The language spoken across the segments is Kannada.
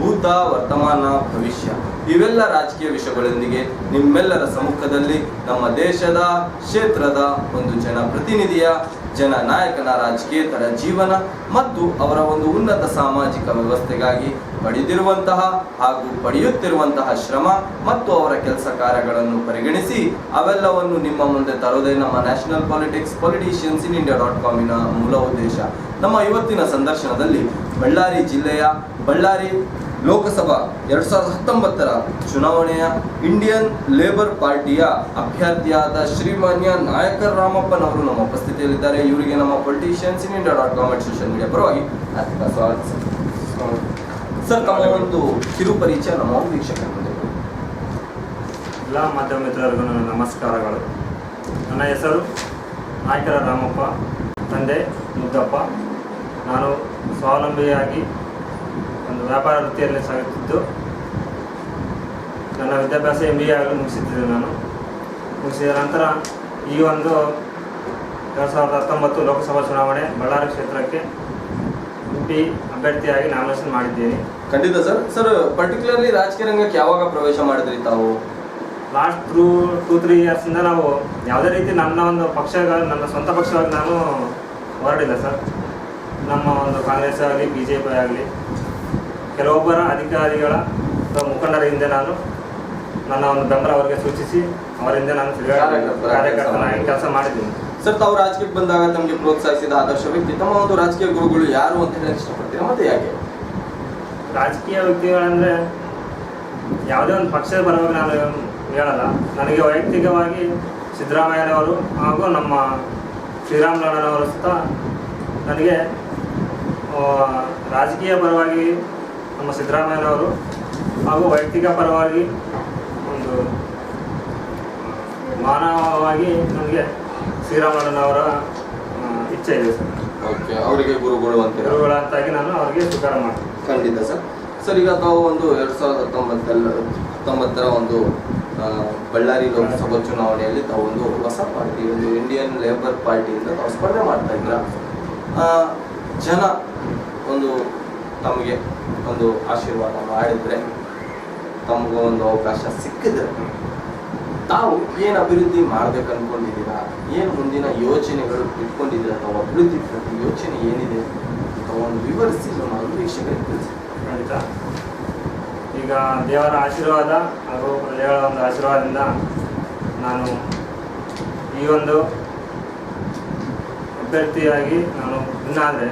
ಭೂತ, ವರ್ತಮಾನ, ಭವಿಷ್ಯ ಇವೆಲ್ಲ ರಾಜಕೀಯ ವಿಷಯಗಳೊಂದಿಗೆ ನಿಮ್ಮೆಲ್ಲರ ಸಮ್ಮುಖದಲ್ಲಿ ನಮ್ಮ ದೇಶದ ಕ್ಷೇತ್ರದ ಒಂದು ಜನಪ್ರತಿನಿಧಿಯ, ಜನನಾಯಕನ ರಾಜಕೀಯೇತರ ಜೀವನ ಮತ್ತು ಅವರ ಒಂದು ಉನ್ನತ ಸಾಮಾಜಿಕ ವ್ಯವಸ್ಥೆಗಾಗಿ ಪಡೆದಿರುವಂತಹ ಹಾಗೂ ಪಡೆಯುತ್ತಿರುವಂತಹ ಶ್ರಮ ಮತ್ತು ಅವರ ಕೆಲಸ ಕಾರ್ಯಗಳನ್ನು ಪರಿಗಣಿಸಿ ಅವೆಲ್ಲವನ್ನು ನಿಮ್ಮ ಮುಂದೆ ತರೋದೇ ನಮ್ಮ national politics politicians in India dot ಕಾಮಿನ ಮೂಲ ಉದ್ದೇಶ. ನಮ್ಮ ಇವತ್ತಿನ ಸಂದರ್ಶನದಲ್ಲಿ ಬಳ್ಳಾರಿ ಜಿಲ್ಲೆಯ ಬಳ್ಳಾರಿ ಲೋಕಸಭಾ ಎರಡ್ ಸಾವಿರದ ಹತ್ತೊಂಬತ್ತರ ಚುನಾವಣೆಯ ಇಂಡಿಯನ್ ಲೇಬರ್ ಪಾರ್ಟಿಯ ಅಭ್ಯರ್ಥಿಯಾದ ಶ್ರೀಮಾನ್ಯ ನಾಯಕರ್ ರಾಮಪ್ಪನವರು ನಮ್ಮ ಉಪಸ್ಥಿತಿಯಲ್ಲಿದ್ದಾರೆ. ಇವರಿಗೆ ನಮ್ಮ politicians in India dot com social media ಪರವಾಗಿ ಹಾರ್ದಿಕ ಸ್ವಾಗತ. ಸರ್. ತಮ್ಮ ಒಂದು ಕಿರು ಪರಿಚಯ ನಮ್ಮ ವೀಕ್ಷಕರ ಎಲ್ಲ ಮಾಧ್ಯಮ ಮಿತ್ರರಿಗೂ ನನ್ನ ನಮಸ್ಕಾರಗಳು. ನನ್ನ ಹೆಸರು ನಾಯಕರ ರಾಮಪ್ಪ, ತಂದೆ ಮುದ್ದಪ್ಪ. ನಾನು ಸ್ವಾವಲಂಬಿಯಾಗಿ ವ್ಯಾಪಾರ ವೃತ್ತಿಯಲ್ಲಿ ಸಾಗುತ್ತಿದ್ದು ನನ್ನ ವಿದ್ಯಾಭ್ಯಾಸ ಎಂ ಬಿ ಎ ಆಗಲು ಮುಗಿಸಿದ್ದೆ ನಾನು. ಮುಗಿಸಿದ ನಂತರ ಈ ಒಂದು ಎರಡು ಸಾವಿರದ ಹತ್ತೊಂಬತ್ತು ಲೋಕಸಭಾ ಚುನಾವಣೆ ಬಳ್ಳಾರಿ ಕ್ಷೇತ್ರಕ್ಕೆ ಎಂ ಪಿ ಅಭ್ಯರ್ಥಿಯಾಗಿ ನಾಮಿನೇಷನ್ ಮಾಡಿದ್ದೇನೆ. ಖಂಡಿತ ಸರ್. ಸರ್ ಪರ್ಟಿಕ್ಯುಲರ್ಲಿ ರಾಜಕೀಯ ರಂಗಕ್ಕೆ ಯಾವಾಗ ಪ್ರವೇಶ ಮಾಡಿದ್ರಿ ತಾವು? ಲಾಸ್ಟ್ ಟೂ ಟೂ ತ್ರೀ ಇಯರ್ಸಿಂದ ನಾವು ಯಾವುದೇ ರೀತಿ ನನ್ನ ಒಂದು ಪಕ್ಷಗಳ ನನ್ನ ಸ್ವಂತ ಪಕ್ಷವಾಗಿ ನಾನು ಹೊರಡಿಲ್ಲ ಸರ್. ನಮ್ಮ ಒಂದು ಕಾಂಗ್ರೆಸ್ ಆಗಲಿ ಬಿ ಜೆ ಪಿ ಆಗಲಿ ಕೆಲವೊಬ್ಬರ ಅಧಿಕಾರಿಗಳ ಮುಖಂಡರ ಹಿಂದೆ ನಾನು ನನ್ನ ಒಂದು ಬೆಂಬಲ ಅವರಿಗೆ ಸೂಚಿಸಿ ಅವರಿಂದ ನಾನು ಕಾರ್ಯಕರ್ತನಾಗಿ ಕೆಲಸ ಮಾಡಿದ್ದೀನಿ. ಸರ್ ತಾವು ರಾಜಕೀಯಕ್ಕೆ ಬಂದಾಗ ತಮಗೆ ಪ್ರೋತ್ಸಾಹಿಸಿದ ಆದರ್ಶ ವ್ಯಕ್ತಿ ತಮ್ಮ ಒಂದು ರಾಜಕೀಯ ಗುರುಗಳು ಯಾರು ಅಂತ ಹೇಳಿ ಇಷ್ಟಪಡ್ತೀರಾ? ಮತ್ತೆ ಯಾಕೆ? ರಾಜಕೀಯ ವ್ಯಕ್ತಿಗಳಂದರೆ ಯಾವುದೇ ಒಂದು ಪಕ್ಷದ ಪರವಾಗಿ ನಾನು ಹೇಳಲ್ಲ. ನನಗೆ ವೈಯಕ್ತಿಕವಾಗಿ ಸಿದ್ದರಾಮಯ್ಯನವರು ಹಾಗೂ ನಮ್ಮ ಶ್ರೀರಾಮುಲಣ್ಣನವರು ಸುತ್ತ ನನಗೆ ರಾಜಕೀಯ ಪರವಾಗಿ ನಮ್ಮ ಸಿದ್ದರಾಮಯ್ಯನವರು ಹಾಗೂ ವೈಯಕ್ತಿಕ ಪರವಾಗಿ ಒಂದು ಮಾನವವಾಗಿ ನನಗೆ ಶ್ರೀರಾಮಣ್ಣನವರ ಇಚ್ಛೆ ಇದೆ ಸರ್. ಓಕೆ ಅವರಿಗೆ ಗುರುಗಳು ಅಂತ ಗುರುಗಳು ಅಂತಾಗಿ ನಾನು ಅವರಿಗೆ ಸ್ವೀಕಾರ ಮಾಡ್ತೀನಿ. ಖಂಡಿತ ಸರ್. ಸರ್ ಈಗ ತಾವು ಒಂದು ಎರಡು ಸಾವಿರದ ಹತ್ತೊಂಬತ್ತಲ್ಲ ಹತ್ತೊಂಬತ್ತರ ಒಂದು ಬಳ್ಳಾರಿ ಲೋಕಸಭಾ ಚುನಾವಣೆಯಲ್ಲಿ ತಾವು ಒಂದು ಹೊಸ ಪಾರ್ಟಿ ಒಂದು ಇಂಡಿಯನ್ ಲೇಬರ್ ಪಾರ್ಟಿಯಿಂದ ತಾವು ಸ್ಪರ್ಧೆ ಮಾಡ್ತಾ ಇದ್ದೀರಾ? ಜನ ಒಂದು ತಮಗೆ ಒಂದು ಆಶೀರ್ವಾದ ಮಾಡಿದ್ರೆ ತಮಗೂ ಒಂದು ಅವಕಾಶ ಸಿಕ್ಕಿದ್ರೆ ತಾವು ಏನು ಅಭಿವೃದ್ಧಿ ಮಾಡ್ಬೇಕು ಅನ್ಕೊಂಡಿದ್ದೀರಾ, ಏನು ಮುಂದಿನ ಯೋಚನೆಗಳು ಇಟ್ಕೊಂಡಿದ್ದೀರಾ ತಾವು ಅಭಿವೃದ್ಧಿ ಪ್ರತಿ ಯೋಚನೆ ಏನಿದೆ ಒಂದು ವಿವರಿಸಿ ನಮ್ಮ ವೀಕ್ಷಕರಿಗೆ ತಿಳಿಸಿ. ಖಂಡಿತ. ಈಗ ದೇವರ ಆಶೀರ್ವಾದ ಹಾಗೂ ದೇವರ ಒಂದು ಆಶೀರ್ವಾದದಿಂದ ನಾನು ಈ ಒಂದು ಅಭ್ಯರ್ಥಿಯಾಗಿ ನಾನು ಇನ್ನಾದರೆ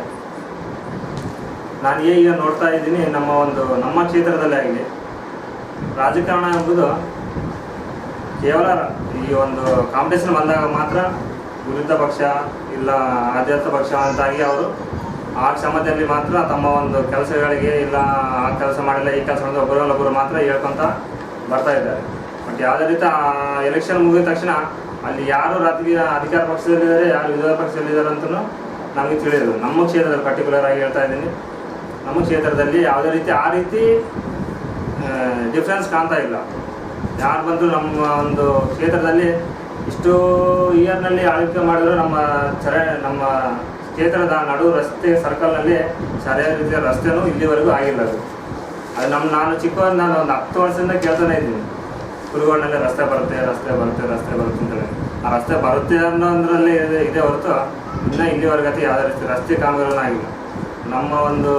ನಾನು ಈಗ ನೋಡ್ತಾ ಇದ್ದೀನಿ, ನಮ್ಮ ಒಂದು, ನಮ್ಮ ಕ್ಷೇತ್ರದಲ್ಲಿ ಆಗಲಿ ರಾಜಕಾರಣ ಎಂಬುದು ಕೇವಲ ಈ ಒಂದು ಕಾಂಪಿಟೇಷನ್ ಬಂದಾಗ ಮಾತ್ರ ವಿರುದ್ಧ ಪಕ್ಷ ಇಲ್ಲ ಆದ್ಯತ ಪಕ್ಷ ಅಂತಾಗಿ ಅವರು ಆ ಕ್ಷಮತೆಯಲ್ಲಿ ಮಾತ್ರ ತಮ್ಮ ಒಂದು ಕೆಲಸಗಳಿಗೆ ಇಲ್ಲ ಆ ಕೆಲಸ ಮಾಡಿಲ್ಲ, ಈ ಕೆಲಸ ಮಾಡಿದ್ರೆ ಒಬ್ಬರಲ್ಲೊಬ್ಬರು ಮಾತ್ರ ಹೇಳ್ಕೊಂತ ಬರ್ತಾ ಇದ್ದಾರೆ. ಬಟ್ ಯಾವುದೇ ರೀತಿ ಆ ಎಲೆಕ್ಷನ್ ಮುಗಿದ ತಕ್ಷಣ ಅಲ್ಲಿ ಯಾರು ರಾಜಕೀಯ ಅಧಿಕಾರ ಪಕ್ಷದಲ್ಲಿದ್ದಾರೆ, ಯಾರು ವಿರೋಧ ಪಕ್ಷದಲ್ಲಿದ್ದಾರೆ ಅಂತಲೂ ನಮಗೆ ತಿಳಿಯೋದು. ನಮ್ಮ ಕ್ಷೇತ್ರದಲ್ಲಿ ಪರ್ಟಿಕ್ಯುಲರ್ ಆಗಿ ಹೇಳ್ತಾ ಇದ್ದೀನಿ. ನಮ್ಮ ಕ್ಷೇತ್ರದಲ್ಲಿ ಯಾವುದೇ ರೀತಿ ಆ ರೀತಿ ಡಿಫ್ರೆನ್ಸ್ ಕಾಣ್ತಾ ಇಲ್ಲ. ಯಾರು ಬಂದು ನಮ್ಮ ಒಂದು ಕ್ಷೇತ್ರದಲ್ಲಿ ಇಷ್ಟು ಇಯರ್ನಲ್ಲಿ ಆಳ್ವಿಕೆ ಮಾಡಿದ್ರು ನಮ್ಮ ಚರ ನಮ್ಮ ಕ್ಷೇತ್ರದ ನಡು ರಸ್ತೆ ಸರ್ಕಲ್ನಲ್ಲಿ ಸರಿಯಾದ ರೀತಿಯ ರಸ್ತೆನೂ ಇಲ್ಲಿವರೆಗೂ ಆಗಿಲ್ಲ ಅದು. ಅದು ನಮ್ಮ, ನಾನು ಚಿಕ್ಕವನು, ನಾನು ಒಂದು ಹತ್ತು ವರ್ಷದಿಂದ ಕೇಳ್ತಾನೆ ಇದ್ದೀನಿ. ಕುರುಗೋಡಿನಲ್ಲಿ ರಸ್ತೆ ಬರುತ್ತೆ ರಸ್ತೆ ಬರುತ್ತೆ ರಸ್ತೆ ಬರುತ್ತೆ ಅಂತೇಳಿ. ಆ ರಸ್ತೆ ಬರುತ್ತೆ ಅನ್ನೋದ್ರಲ್ಲಿ ಇದೆ ಹೊರತು ಇನ್ನೂ ಇಲ್ಲಿವರೆಗತಿ ಯಾವುದೇ ರೀತಿ ರಸ್ತೆ ಕಾಮಗಾರಿನೂ ಆಗಿಲ್ಲ. ನಮ್ಮ ಒಂದು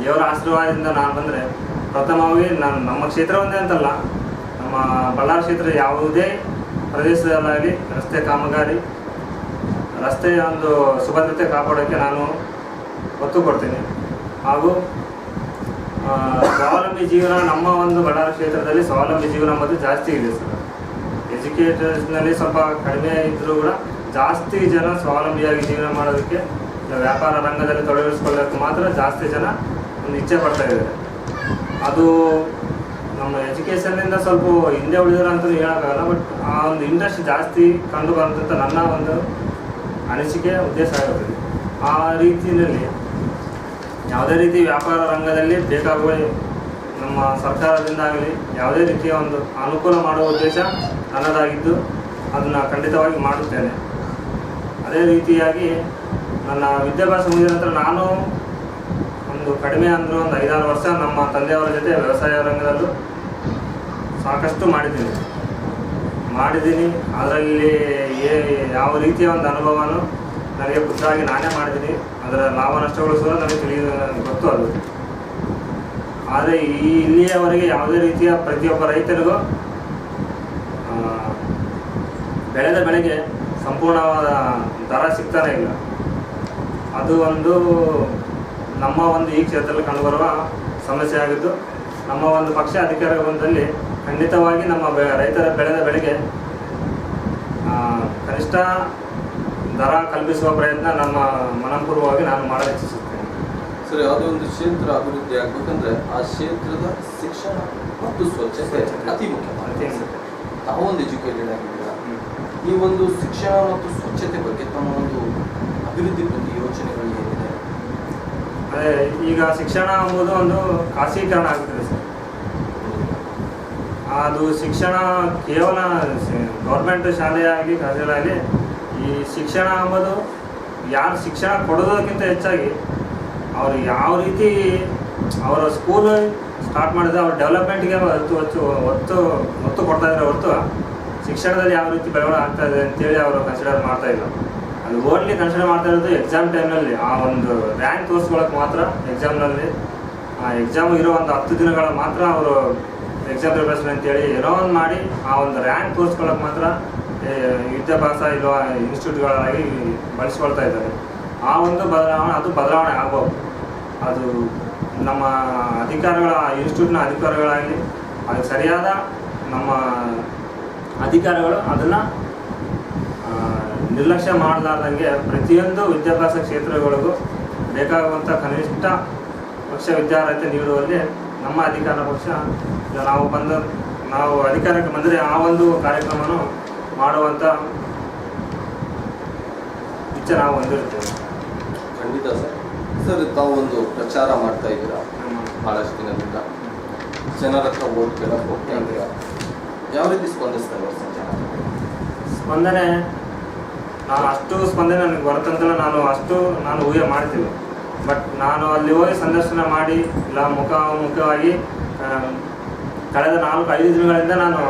ದೇವರ ಆಶೀರ್ವಾದದಿಂದ ನಾನು ಬಂದರೆ ಪ್ರಥಮವಾಗಿ ನಾನು ನಮ್ಮ ಕ್ಷೇತ್ರ ಒಂದೇ ಅಂತಲ್ಲ, ನಮ್ಮ ಬಳ್ಳಾರಿ ಕ್ಷೇತ್ರ ಯಾವುದೇ ಪ್ರದೇಶದಲ್ಲಾಗಲಿ ರಸ್ತೆ ಕಾಮಗಾರಿ, ರಸ್ತೆಯ ಒಂದು ಸುಭದ್ರತೆ ಕಾಪಾಡೋಕ್ಕೆ ನಾನು ಒತ್ತು ಕೊಡ್ತೀನಿ. ಹಾಗೂ ಸ್ವಾವಲಂಬಿ ಜೀವನ ನಮ್ಮ ಒಂದು ಬಳ್ಳಾರಿ ಕ್ಷೇತ್ರದಲ್ಲಿ ಸ್ವಾವಲಂಬಿ ಜೀವನ ಎಂಬುದು ಜಾಸ್ತಿ ಇದೆ ಸರ್. ಎಜುಕೇಟರ್ಸ್ನಲ್ಲಿ ಸ್ವಲ್ಪ ಕಡಿಮೆ ಇದ್ದರೂ ಕೂಡ ಜಾಸ್ತಿ ಜನ ಸ್ವಾವಲಂಬಿಯಾಗಿ ಜೀವನ ಮಾಡೋದಕ್ಕೆ ವ್ಯಾಪಾರ ರಂಗದಲ್ಲಿ ತೊಡಗಿಸ್ಕೊಳ್ಳೋಕೆ ಮಾತ್ರ ಜಾಸ್ತಿ ಜನ ಒಂದು ಇಚ್ಛೆ ಪಡ್ತಾ ಇದ್ದಾರೆ. ಅದು ನಮ್ಮ ಎಜುಕೇಷನ್ನಿಂದ ಸ್ವಲ್ಪ ಹಿಂದೆ ಉಳಿದ್ರು ಅಂತ ಹೇಳೋಕ್ಕಾಗಲ್ಲ, ಬಟ್ ಆ ಒಂದು ಇಂಟ್ರೆಸ್ಟ್ ಜಾಸ್ತಿ ಕಂಡು ಬಂದಂತ ನನ್ನ ಒಂದು ಅನಿಸಿಕೆ, ಉದ್ದೇಶ ಆಗುತ್ತೆ ಆ ರೀತಿಯಲ್ಲಿ ಯಾವುದೇ ರೀತಿ ವ್ಯಾಪಾರ ರಂಗದಲ್ಲಿ ಬೇಕಾಗುವ ನಮ್ಮ ಸರ್ಕಾರದಿಂದ ಆಗಲಿ ಯಾವುದೇ ರೀತಿಯ ಒಂದು ಅನುಕೂಲ ಮಾಡುವ ಉದ್ದೇಶ ನನ್ನದಾಗಿದ್ದು, ಅದನ್ನು ಖಂಡಿತವಾಗಿ ಮಾಡುತ್ತೇನೆ. ಅದೇ ರೀತಿಯಾಗಿ ನನ್ನ ವಿದ್ಯಾಭ್ಯಾಸ ಮುಗಿದ ನಂತರ ನಾನು ಒಂದು ಕಡಿಮೆ ಅಂದರೂ ಒಂದು ಐದಾರು ವರ್ಷ ನಮ್ಮ ತಂದೆಯವರ ಜೊತೆ ವ್ಯವಸಾಯ ರಂಗದಲ್ಲೂ ಸಾಕಷ್ಟು ಮಾಡಿದ್ದೀನಿ. ಮಾಡಿದ್ದೀನಿ. ಅದರಲ್ಲಿ ಏ, ಯಾವ ರೀತಿಯ ಒಂದು ಅನುಭವನೂ ನನಗೆ ಖುದ್ದಾಗಿ ನಾನೇ ಮಾಡಿದ್ದೀನಿ. ಅದರ ಲಾಭ ನಷ್ಟಗಳು ಸಹ ನನಗೆ ತಿಳಿಯ ಗೊತ್ತು ಅದು. ಆದರೆ ಈ ಇಲ್ಲಿಯವರೆಗೆ ಯಾವುದೇ ರೀತಿಯ ಪ್ರತಿಯೊಬ್ಬ ರೈತರಿಗೂ ಬೆಳೆದ ಬೆಳೆಗೆ ಸಂಪೂರ್ಣವಾದ ದರ ಸಿಗ್ತಾನೆ ಇಲ್ಲ. ಅದು ಒಂದು ನಮ್ಮ ಒಂದು ಈ ಕ್ಷೇತ್ರದಲ್ಲಿ ಕಂಡುಬರುವ ಸಮಸ್ಯೆ ಆಗಿದ್ದು ನಮ್ಮ ಒಂದು ಪಕ್ಷ ಅಧಿಕಾರ ಬಂದಲ್ಲಿ ಖಂಡಿತವಾಗಿ ನಮ್ಮ ಬೆ- ರೈತರ ಬೆಳೆದ ಬೆಳೆಗೆ ಕನಿಷ್ಠ ದರ ಕಲ್ಪಿಸುವ ಪ್ರಯತ್ನ ನಮ್ಮ ಮನಪೂರ್ವವಾಗಿ ನಾನು ಮಾಡಲು ಇಚ್ಛಿಸುತ್ತೇನೆ. ಸರಿ ಯಾವುದೋ ಒಂದು ಕ್ಷೇತ್ರ ಅಭಿವೃದ್ಧಿ ಆಗ್ಬೇಕಂದ್ರೆ ಆ ಕ್ಷೇತ್ರದ ಶಿಕ್ಷಣ ಮತ್ತು ಸ್ವಚ್ಛತೆ ಅತಿ ಮುಖ್ಯ. ಅತಿ ಮುಖ್ಯ. ತಾವು ಒಂದು ಎಜುಕೇಟೆಡ್ ಆಗಿದ್ದೀರಾ ಈ ಒಂದು ಶಿಕ್ಷಣ ಮತ್ತು ಸ್ವಚ್ಛತೆ ಬಗ್ಗೆ ತಮ್ಮ ಒಂದು ಅಭಿವೃದ್ಧಿ ಬಗ್ಗೆ ಯೋಚನೆಗಳು ಏನಿದೆ? ಅದೇ, ಈಗ ಶಿಕ್ಷಣ ಅನ್ನೋದು ಒಂದು ಖಾಸಗೀಕರಣ ಆಗ್ತದೆ ಸರ್. ಅದು ಶಿಕ್ಷಣ ಕೇವಲ ಗೌರ್ಮೆಂಟ್ ಶಾಲೆಯಾಗಿ ಕಾಲೇಜಾಗಲಿ ಈ ಶಿಕ್ಷಣ ಅನ್ನೋದು ಯಾರು ಶಿಕ್ಷಣ ಕೊಡೋದಕ್ಕಿಂತ ಹೆಚ್ಚಾಗಿ ಅವರು ಯಾವ ರೀತಿ ಅವರ ಸ್ಕೂಲ್ ಸ್ಟಾರ್ಟ್ ಮಾಡಿದ್ರೆ ಅವ್ರ ಡೆವಲಪ್ಮೆಂಟ್ಗೆ ಒತ್ತು ಒತ್ತು ಒತ್ತು ಒತ್ತು ಕೊಡ್ತಾ ಇದ್ದಾರೆ ಹೊರತು ಶಿಕ್ಷಣದಲ್ಲಿ ಯಾವ ರೀತಿ ಬೆಳವಣಿಗೆ ಆಗ್ತಾ ಇದೆ ಅಂತೇಳಿ ಅವರು ಕನ್ಸಿಡರ್ ಮಾಡ್ತಾ ಇಲ್ಲ ಅದು ಓನ್ಲಿ ಕನ್ಸಿಡರ್ ಮಾಡ್ತಾ ಇರೋದು ಎಕ್ಸಾಮ್ ಟೈಮ್ನಲ್ಲಿ ಆ ಒಂದು ರ್ಯಾಂಕ್ ತೋರಿಸ್ಕೊಳಕ್ಕೆ ಮಾತ್ರ ಎಕ್ಸಾಮ್ನಲ್ಲಿ ಆ ಎಕ್ಸಾಮ್ ಇರೋ ಒಂದು ಹತ್ತು ದಿನಗಳ ಮಾತ್ರ ಅವರು ಎಕ್ಸಾಮ್ ಪ್ರಿಪರೇಷನ್ ಅಂತೇಳಿ ಏನೋ ಒಂದು ಮಾಡಿ, ಆ ಒಂದು ರ್ಯಾಂಕ್ ತೋರಿಸ್ಕೊಳಕ್ಕೆ ಮಾತ್ರ ವಿದ್ಯಾಭ್ಯಾಸ ಇರುವ ಇನ್ಸ್ಟಿಟ್ಯೂಟ್ಗಳಾಗಿ ಬಳಸ್ಕೊಳ್ತಾ ಇದ್ದಾರೆ. ಆ ಒಂದು ಬದಲಾವಣೆ, ಅದು ಬದಲಾವಣೆ ಆಗ್ಬೋದು ಅದು ನಮ್ಮ ಅಧಿಕಾರಿಗಳ ಇನ್ಸ್ಟಿಟ್ಯೂಟ್ನ ಅಧಿಕಾರಿಗಳಾಗಲಿ ಅದಕ್ಕೆ ಸರಿಯಾದ ನಮ್ಮ ಅಧಿಕಾರಿಗಳು ಅದನ್ನು ನಿರ್ಲಕ್ಷ್ಯ ಮಾಡಲಾರ್ದಂಗೆ ಪ್ರತಿಯೊಂದು ವಿದ್ಯಾಭ್ಯಾಸ ಕ್ಷೇತ್ರಗಳಿಗೂ ಬೇಕಾಗುವಂಥ ಕನಿಷ್ಠ ಪಕ್ಷ ವಿದ್ಯಾರ್ಹತೆ ನೀಡುವಲ್ಲಿ ನಮ್ಮ ಅಧಿಕಾರ ಪಕ್ಷ ನಾವು ಬಂದ ನಾವು ಅಧಿಕಾರಕ್ಕೆ ಬಂದರೆ ಆ ಒಂದು ಕಾರ್ಯಕ್ರಮವನ್ನು ಮಾಡುವಂಥ ಇಚ್ಛೆ ನಾವು ಹೊಂದಿರ್ತೇವೆ ಖಂಡಿತ ಸರ್. ಸರ್ ತಾವು ಒಂದು ಪ್ರಚಾರ ಮಾಡ್ತಾ ಇದ್ದೀರಾ? ಭಾಳಷ್ಟು ದಿನದಿಂದ. ಜನರ ಹತ್ರ ಓಟ್ ಕೇಳಕ್ಕೆ ಹೋಗ್ತಾ ಇದ್ದೀರಾ? ಯಾವ ರೀತಿ ಸ್ಪಂದಿಸ್ತಾ ಇದ್ದಾರೆ ಸ್ಪಂದನೆ, ನಾನು ಅಷ್ಟು ಸ್ಪಂದನೆ ನನಗೆ ಬರುತ್ತಂತಲೇ ನಾನು ಅಷ್ಟು ನಾನು ಊಹೆ ಮಾಡ್ತೀನಿ. ಬಟ್ ನಾನು ಅಲ್ಲಿ ಹೋಗಿ ಸಂದರ್ಶನ ಮಾಡಿ, ಇಲ್ಲ ಮುಖಾಮುಖವಾಗಿ ಮುಖ್ಯವಾಗಿ ಕಳೆದ ನಾಲ್ಕು, ಐದು ದಿನಗಳಿಂದ ನಾನು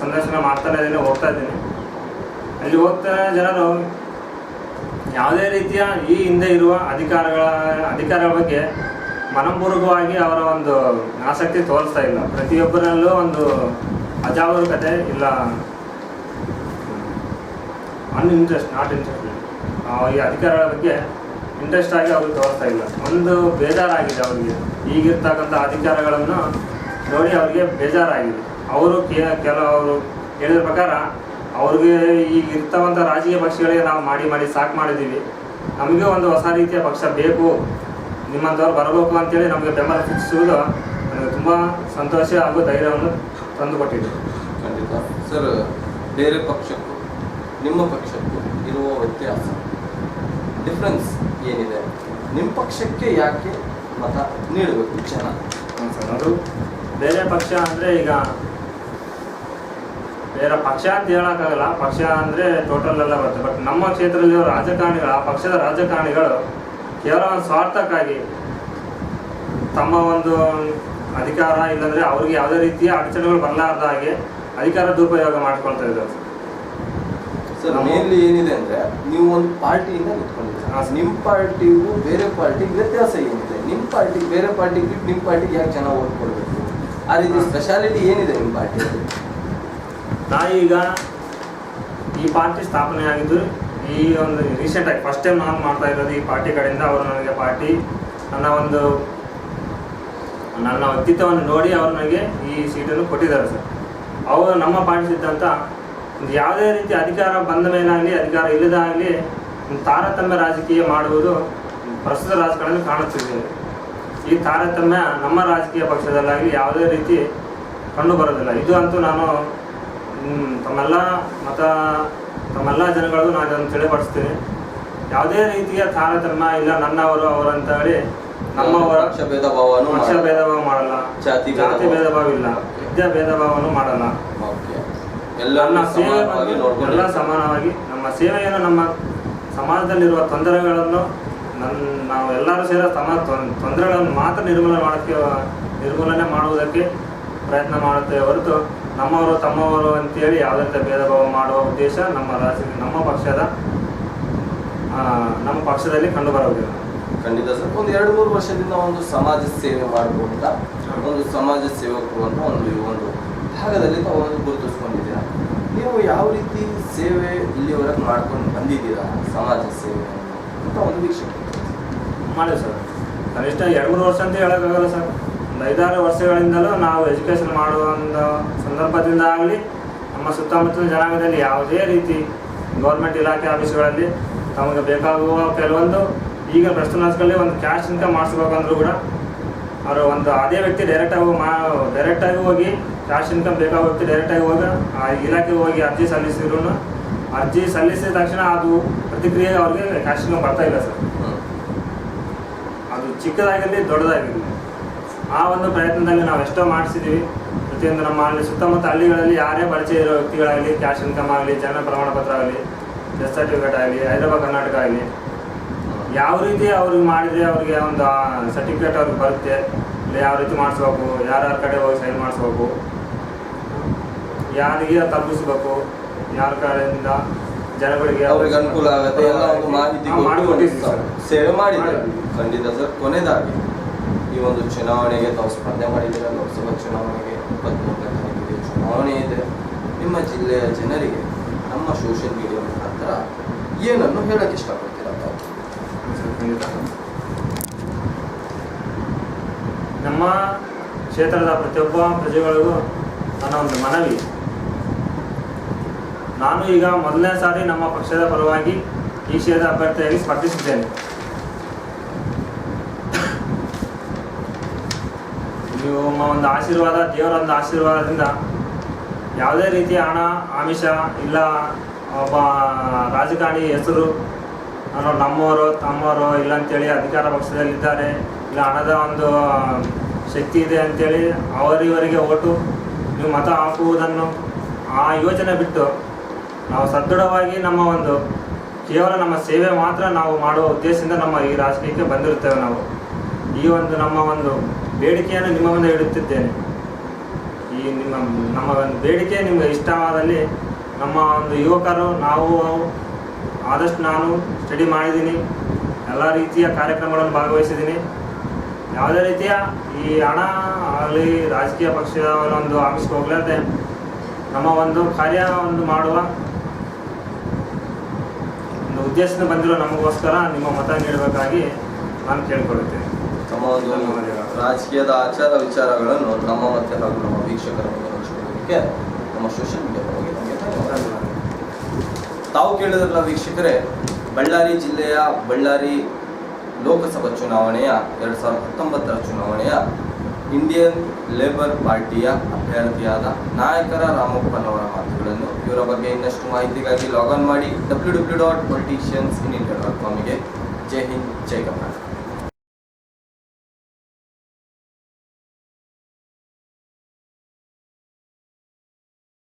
ಸಂದರ್ಶನ ಮಾಡ್ತಾನೆ ಇದ್ದೀನಿ, ಹೋಗ್ತಾ ಇದ್ದೀನಿ. ಅಲ್ಲಿ ಹೋಗ್ತಾ ಜನರು ಯಾವುದೇ ರೀತಿಯ ಈ ಹಿಂದೆ ಇರುವ ಅಧಿಕಾರಗಳ ಅಧಿಕಾರಗಳ ಬಗ್ಗೆ ಮನಪೂರ್ವಕವಾಗಿ ಅವರ ಒಂದು ಆಸಕ್ತಿ ತೋರಿಸ್ತಾ ಇಲ್ಲ. ಪ್ರತಿಯೊಬ್ಬರಲ್ಲೂ ಒಂದು ಅಜಾಗರೂಕತೆ ಇಲ್ಲ. ಅನ್ ಇಂಟ್ರೆಸ್ಟ್ ನಾಟ್ ಇಂಟ್ರೆಸ್ಟ್ ಈ ಅಧಿಕಾರಗಳ ಬಗ್ಗೆ ಇಂಟ್ರೆಸ್ಟ್ ಆಗಿ ಅವ್ರಿಗೆ ತೋರಿಸ್ತಾ ಇಲ್ಲ. ಒಂದು ಬೇಜಾರಾಗಿದೆ ಅವರಿಗೆ. ಈಗಿರ್ತಕ್ಕಂಥ ಅಧಿಕಾರಗಳನ್ನು ನೋಡಿ ಅವರಿಗೆ ಬೇಜಾರಾಗಿದೆ. ಅವರು ಕೆಲವರು ಹೇಳಿದ ಪ್ರಕಾರ ಅವ್ರಿಗೆ ಈಗ ಇರ್ತವಂಥ ರಾಜಕೀಯ ಪಕ್ಷಗಳಿಗೆ ನಾವು ಮಾಡಿ ಮಾಡಿ, ಸಾಕು ಮಾಡಿದ್ದೀವಿ. ನಮಗೆ ಒಂದು ಹೊಸ ರೀತಿಯ ಪಕ್ಷ ಬೇಕು. ನಿಮ್ಮಂಥವ್ರು ಬರಬೇಕು ಅಂತೇಳಿ ನಮಗೆ ಬೆಂಬಲ ಸೂಚಿಸುವುದು ನನಗೆ ತುಂಬ ಸಂತೋಷ ಹಾಗೂ ಧೈರ್ಯವನ್ನು ತಂದುಕೊಟ್ಟಿದೆ. ಖಂಡಿತ. ಸರ್ ಬೇರೆ ಪಕ್ಷಕ್ಕೂ ನಿಮ್ಮ ಪಕ್ಷಕ್ಕೂ ಇರುವ ವ್ಯತ್ಯಾಸ ಡಿಫ್ರೆನ್ಸ್ ಏನಿದೆ? ನಿಮ್ಮ ಪಕ್ಷಕ್ಕೆ ಯಾಕೆ ಮತ ನೀಡಬೇಕು? ಜನ ಸರ್ ಅದು ಬೇರೆ ಪಕ್ಷ ಅಂದರೆ ಈಗ ಬೇರೆ ಪಕ್ಷ ಅಂತ ಹೇಳೋಕ್ಕಾಗಲ್ಲ. ಪಕ್ಷ ಅಂದರೆ ಟೋಟಲ್ ಎಲ್ಲ ಬರುತ್ತೆ ಬಟ್ ನಮ್ಮ ಕ್ಷೇತ್ರದಲ್ಲಿರೋ ರಾಜಕಾರಣಿಗಳು ಆ ಪಕ್ಷದ ರಾಜಕಾರಣಿಗಳು ಕೇವಲ ಒಂದು ಸ್ವಾರ್ಥಕ್ಕಾಗಿ ತಮ್ಮ ಒಂದು ಅಧಿಕಾರ ಇಲ್ಲಾಂದರೆ ಅವ್ರಿಗೆ ಯಾವುದೇ ರೀತಿಯ ಅಡಚಣೆಗಳು ಬರಲಾರ್ದ ಹಾಗೆ ಅಧಿಕಾರ ದುರುಪಯೋಗ ಮಾಡ್ಕೊಳ್ತಾ ಇದ್ದಾರೆ. ಸರ್ ಮೇನ್ಲಿ ಏನಿದೆ ಅಂದ್ರೆ ನೀವು ಒಂದು ಪಾರ್ಟಿಯಿಂದ ನಿಂತ್ಕೊಂಡಿದ್ದೀರಾ. ನಿಮ್ಮ ಪಾರ್ಟಿಗೂ ಬೇರೆ ಪಾರ್ಟಿಗೆ ವ್ಯತ್ಯಾಸ ಏನಿದೆ? ನಿಮ್ಮ ಪಾರ್ಟಿ ಬೇರೆ ಪಾರ್ಟಿಗೆ ಬಿಟ್ಟು ನಿಮ್ಮ ಪಾರ್ಟಿಗೆ ಯಾಕೆ ಜನ ಓಟ್ ಕೊಡಬೇಕು? ಆ ರೀತಿ ಸ್ಪೆಷಾಲಿಟಿ ಏನಿದೆ ನಿಮ್ಮ ಪಾರ್ಟಿಯಲ್ಲಿ? ನಾ ಈಗ ಈ ಪಾರ್ಟಿ ಸ್ಥಾಪನೆ ಆಗಿದ್ದು ಈ ಒಂದು ರೀಸೆಂಟಾಗಿ ಫಸ್ಟ್ ಟೈಮ್ ನಾನು ಮಾಡ್ತಾ ಇರೋದು ಈ ಪಾರ್ಟಿ ಕಡೆಯಿಂದ ಅವರು ನನಗೆ ಪಾರ್ಟಿ ನನ್ನ ಒಂದು ನನ್ನ ವ್ಯಕ್ತಿತ್ವವನ್ನು ನೋಡಿ ಅವರು ನನಗೆ ಈ ಸೀಟನ್ನು ಕೊಟ್ಟಿದ್ದಾರೆ ಸರ್. ಅವರು ನಮ್ಮ ಒಂದು ಯಾವುದೇ ರೀತಿ ಅಧಿಕಾರ ಬಂದ ಮೇಲಾಗಲಿ, ಅಧಿಕಾರ ಇಲ್ಲದಾಗಲಿ ತಾರತಮ್ಯ ರಾಜಕೀಯ ಮಾಡುವುದು ಪ್ರಸ್ತುತ ರಾಜಕಾರಣದಲ್ಲಿ ಕಾಣುತ್ತಿದ್ದೇವೆ. ಈ ತಾರತಮ್ಯ ನಮ್ಮ ರಾಜಕೀಯ ಪಕ್ಷದಲ್ಲಾಗಲಿ ಯಾವುದೇ ರೀತಿ ಕಂಡುಬರೋದಿಲ್ಲ ಇದು ಅಂತೂ ನಾನು ತಮ್ಮೆಲ್ಲ ಮತ, ತಮ್ಮೆಲ್ಲ ಜನಗಳಿಗೂ ನಾನು ಇದನ್ನು ತಿಳಿಪಡಿಸ್ತೀನಿ. ಯಾವುದೇ ರೀತಿಯ ತಾರತಮ್ಯ ಇಲ್ಲ ನನ್ನವರು ಅಂತ ಹೇಳಿ ನಮ್ಮವರ ಪಕ್ಷ ಭೇದ ಭಾವನು ಪಕ್ಷ ಭೇದ ಭಾವ ಮಾಡಲ್ಲ ಜಾತಿ ಜಾತಿ. ಭೇದ ಭಾವ ಇಲ್ಲ ವಿದ್ಯಾ ಭೇದ ಭಾವನು ಮಾಡಲ್ಲ ನೋಡ್ಕೊಂಡು ಎಲ್ಲ ಸಮಾನವಾಗಿ ನಮ್ಮ ಸೇವೆಯನ್ನು ನಮ್ಮ ಸಮಾಜದಲ್ಲಿರುವ ತೊಂದರೆಗಳನ್ನು ನನ್ನ ನಾವು ಎಲ್ಲರೂ ಸೇರ ತಮ್ಮ ತೊಂದರೆಗಳನ್ನು ಮಾತ್ರ ನಿರ್ಮೂಲನೆ ಮಾಡೋಕ್ಕೆ ನಿರ್ಮೂಲನೆ ಮಾಡುವುದಕ್ಕೆ ಪ್ರಯತ್ನ ಮಾಡುತ್ತೇವೆ ಹೊರತು ನಮ್ಮವರು ತಮ್ಮವರು ಅಂತೇಳಿ ಯಾವುದೇ ರೀತಿಯ ಭೇದ ಭಾವ ಮಾಡುವ ಉದ್ದೇಶ ನಮ್ಮ ರಾಜ್ಯ ನಮ್ಮ ಪಕ್ಷದ ಆ, ನಮ್ಮ ಪಕ್ಷದಲ್ಲಿ ಕಂಡು ಬರುವುದಿಲ್ಲ ಖಂಡಿತ ಸರ್. ಒಂದು ಎರಡು ಮೂರು ವರ್ಷದಿಂದ ಒಂದು ಸಮಾಜ ಸೇವೆ ಮಾಡ್ಕೊಂತ ಒಂದು ಸಮಾಜ ಸೇವಕರು ಅಂತ ಒಂದು ಒಂದು ಭಾಗದಲ್ಲಿ ತಾವೊಂದು ಗುರುತಿಸ್ಕೊಂಡಿದ್ದೀರಾ? ನೀವು ಯಾವ ರೀತಿ ಸೇವೆ ಇಲ್ಲಿವರೆಗೆ ಮಾಡ್ಕೊಂಡು ಬಂದಿದ್ದೀರಾ ಸಮಾಜ ಸೇವೆ ಅಂತ ಒಂದು ವೀಕ್ಷಣೆ ಮಾಡಿ ಸರ್. ಕನಿಷ್ಠ ಎರಡು ಮೂರು ವರ್ಷ ಅಂತ ಹೇಳೋಕ್ಕಾಗಲ್ಲ ಸರ್. ಒಂದು ಐದಾರು ವರ್ಷಗಳಿಂದಲೂ ನಾವು ಎಜುಕೇಷನ್ ಮಾಡುವಂಥ ಸಂದರ್ಭದಿಂದ ಆಗಲಿ, ನಮ್ಮ ಸುತ್ತಮುತ್ತಲಿನ ಜನಾಂಗದಲ್ಲಿ ಯಾವುದೇ ರೀತಿ ಗೌರ್ಮೆಂಟ್ ಇಲಾಖೆ ಆಫೀಸ್ಗಳಲ್ಲಿ ತಮಗೆ ಬೇಕಾಗುವ ಕೆಲವೊಂದು ಈಗ ಪ್ರಸ್ತುತಗಳಲ್ಲಿ ಒಂದು ಕ್ಯಾಶ್ ಇನ್ಕಮ್ ಮಾಡಿಸ್ಬೇಕಂದ್ರೂ ಕೂಡ ಅವರು ಒಂದು ಅದೇ ವ್ಯಕ್ತಿ ಡೈರೆಕ್ಟಾಗಿ ಮಾ ಡೈರೆಕ್ಟಾಗಿ ಹೋಗಿ ಕ್ಯಾಶ್ ಇನ್ಕಮ್ ಬೇಕಾಗೋ ವ್ಯಕ್ತಿ ಡೈರೆಕ್ಟಾಗಿ ಹೋಗಿ, ಆ ಇಲಾಖೆಗೆ ಹೋಗಿ ಅರ್ಜಿ ಸಲ್ಲಿಸಿದ್ರು ಅರ್ಜಿ ಸಲ್ಲಿಸಿದ ತಕ್ಷಣ ಅದು ಪ್ರತಿಕ್ರಿಯೆ ಅವ್ರಿಗೆ ಕ್ಯಾಶ್ ಇನ್ಕಮ್ ಬರ್ತಾ ಇಲ್ಲ ಸರ್. ಅದು ಚಿಕ್ಕದಾಗಿರಲಿ ದೊಡ್ಡದಾಗಿರಲಿ. ಆ ಒಂದು ಪ್ರಯತ್ನದಲ್ಲಿ ನಾವು ಎಷ್ಟೋ ಮಾಡಿಸಿದ್ದೀವಿ ಪ್ರತಿಯೊಂದು ನಮ್ಮ ಅಲ್ಲಿ ಸುತ್ತಮುತ್ತ ಹಳ್ಳಿಗಳಲ್ಲಿ ಯಾರೇ ಪರಿಚಯ ಇರೋ ವ್ಯಕ್ತಿಗಳಾಗಲಿ ಕ್ಯಾಶ್ ಇನ್ಕಮ್ ಆಗಲಿ ಜನ ಪ್ರಮಾಣ ಪತ್ರ ಆಗಲಿ ಡೆತ್ ಸರ್ಟಿಫಿಕೇಟ್ ಆಗಲಿ, ಹೈದರಾಬಾದ್ ಕರ್ನಾಟಕ ಆಗಲಿ ಯಾವ ರೀತಿ ಅವ್ರಿಗೆ ಮಾಡಿದರೆ ಅವ್ರಿಗೆ ಒಂದು ಸರ್ಟಿಫಿಕೇಟ್ ಅವ್ರಿಗೆ ಬರುತ್ತೆ ಇಲ್ಲ ಯಾವ ರೀತಿ ಮಾಡಿಸ್ಬೇಕು ಯಾರ್ಯಾರ ಕಡೆ ಹೋಗಿ ಸೈನ್ ಮಾಡಿಸ್ಬೇಕು ಯಾರಿಗೆ ತಪ್ಪಿಸ್ಬೇಕು ಯಾರ ಕಡೆಯಿಂದ ಜನಗಳಿಗೆ ಅವ್ರಿಗೆ ಅನುಕೂಲ ಆಗುತ್ತೆ ಎಲ್ಲ ಒಂದು ಮಾಹಿತಿ ಮಾಡಿ ಸರ್. ಸೇವೆ ಮಾಡಿದ್ದಾರೆ ಖಂಡಿತ ಸರ್ ಕೊನೆಯದಾಗಿ ಈ ಒಂದು ಚುನಾವಣೆಗೆ ತಾವು ಸ್ಪರ್ಧೆ ಮಾಡಿದ್ದೀರಾ ಲೋಕಸಭಾ ಚುನಾವಣೆಗೆ ಇಪ್ಪತ್ತ್ಮೂರನೇ ತಾರೀಕಿಗೆ ಚುನಾವಣೆ ಇದೆ ನಿಮ್ಮ ಜಿಲ್ಲೆಯ ಜನರಿಗೆ ನಮ್ಮ ಸೋಷಿಯಲ್ ಮೀಡಿಯಾ ಮುಖಾಂತರ ಏನನ್ನು ಹೇಳಕ್ಕೆ ಇಷ್ಟಪಡ್ತೀನಿ. ನಮ್ಮ ಕ್ಷೇತ್ರದ ಪ್ರತಿಯೊಬ್ಬ ಪ್ರಜೆಗಳಿಗೂ ನನ್ನ ಒಂದು ಮನವಿ. ನಾನು ಈಗ ಮೊದಲನೇ ಸಾರಿ ನಮ್ಮ ಪಕ್ಷದ ಪರವಾಗಿ ಈ ಕ್ಷೇತ್ರದ ಅಭ್ಯರ್ಥಿಯಾಗಿ ಸ್ಪರ್ಧಿಸಿದ್ದೇನೆ. ನಿಮ್ಮ ಒಂದು ಆಶೀರ್ವಾದ, ದೇವರ ಒಂದು ಆಶೀರ್ವಾದದಿಂದ ಯಾವುದೇ ರೀತಿಯ ಹಣ, ಆಮಿಷ ಇಲ್ಲ, ಒಬ್ಬ ರಾಜಕಾರಣಿ ಹೆಸರು ಅನ್ನೋ ನಮ್ಮವರು ತಮ್ಮವರು ಇಲ್ಲ ಅಂತೇಳಿ ಅಧಿಕಾರ ಪಕ್ಷದಲ್ಲಿದ್ದಾರೆ. ಇಲ್ಲ, ಹಣದ ಒಂದು ಶಕ್ತಿ ಇದೆ ಅಂತೇಳಿ ಅವರಿವರಿಗೆ ಓಟು, ನೀವು ಮತ ಹಾಕುವುದನ್ನು ಆ ಯೋಚನೆ ಬಿಟ್ಟು ನಾವು ಸದೃಢವಾಗಿ ನಮ್ಮ ಒಂದು, ಕೇವಲ ನಮ್ಮ ಸೇವೆ ಮಾತ್ರ ನಾವು ಮಾಡುವ ಉದ್ದೇಶದಿಂದ ನಮ್ಮ ಈ ರಾಜಕೀಯಕ್ಕೆ ಬಂದಿರುತ್ತೇವೆ ನಾವು. ಈ ಒಂದು ನಮ್ಮ ಒಂದು ಬೇಡಿಕೆಯನ್ನು ನಿಮ್ಮ ಮುಂದೆ ಇಡುತ್ತಿದ್ದೇನೆ. ಈ ನಿಮ್ಮ, ನಮ್ಮ ಒಂದು ಬೇಡಿಕೆ ನಿಮಗೆ ಇಷ್ಟವಾದಲ್ಲಿ ನಮ್ಮ ಒಂದು ಯುವಕರು, ನಾವು ಆದಷ್ಟು ನಾನು ಸ್ಟಡಿ ಮಾಡಿದ್ದೀನಿ. ಎಲ್ಲ ರೀತಿಯ ಕಾರ್ಯಕ್ರಮಗಳನ್ನು ಭಾಗವಹಿಸಿದ್ದೀನಿ. ಯಾವುದೇ ರೀತಿಯ ಈ ಹಣ ಆಗಲಿ, ರಾಜಕೀಯ ಪಕ್ಷದ ಒಂದು ಆಫೀಸ್ಗೆ ಹೋಗ್ಲಾರ್ದೆ ನಮ್ಮ ಒಂದು ಕಾರ್ಯ ಒಂದು ಮಾಡುವ ಒಂದು ಉದ್ದೇಶದಿಂದ ಬಂದಿರೋ ನಮಗೋಸ್ಕರ ನಿಮ್ಮ ಮತ ನೀಡಬೇಕಾಗಿ ನಾನು ಕೇಳಿಕೊಳ್ಳುತ್ತೇನೆ ತಮ್ಮ ಒಂದು ರಾಜಕೀಯದ ಆಚಾರ ವಿಚಾರಗಳನ್ನು ನಮ್ಮ ಮತ್ತೆ ಹಾಗೂ ನಮ್ಮ ವೀಕ್ಷಕರ ಹಂಚಿಕೊಳ್ಳೋದಕ್ಕೆ ನಮ್ಮ ಸೋಷಿಯಲ್ ಮೀಡಿಯಾ ತಾವು ಕೇಳಿದ್ರಲ್ಲ ವೀಕ್ಷಕರೇ, ಬಳ್ಳಾರಿ ಜಿಲ್ಲೆಯ ಬಳ್ಳಾರಿ ಲೋಕಸಭಾ ಚುನಾವಣೆಯ ಎರಡು ಸಾವಿರದ ಹತ್ತೊಂಬತ್ತರ ಚುನಾವಣೆಯ ಇಂಡಿಯನ್ ಲೇಬರ್ ಪಾರ್ಟಿಯ ಅಭ್ಯರ್ಥಿಯಾದ ನಾಯಕರ ರಾಮಪ್ಪನವರ ಮಾತುಗಳನ್ನು ಇವರ ಬಗ್ಗೆ ಇನ್ನಷ್ಟು ಮಾಹಿತಿಗಾಗಿ ಲಾಗಿನ್ ಮಾಡಿ W W dot politicians in India dot ಕಾಮಿಗೆ ಜೈ ಹಿಂದ್, ಜೈ ಕರ್ನಾಟಕ.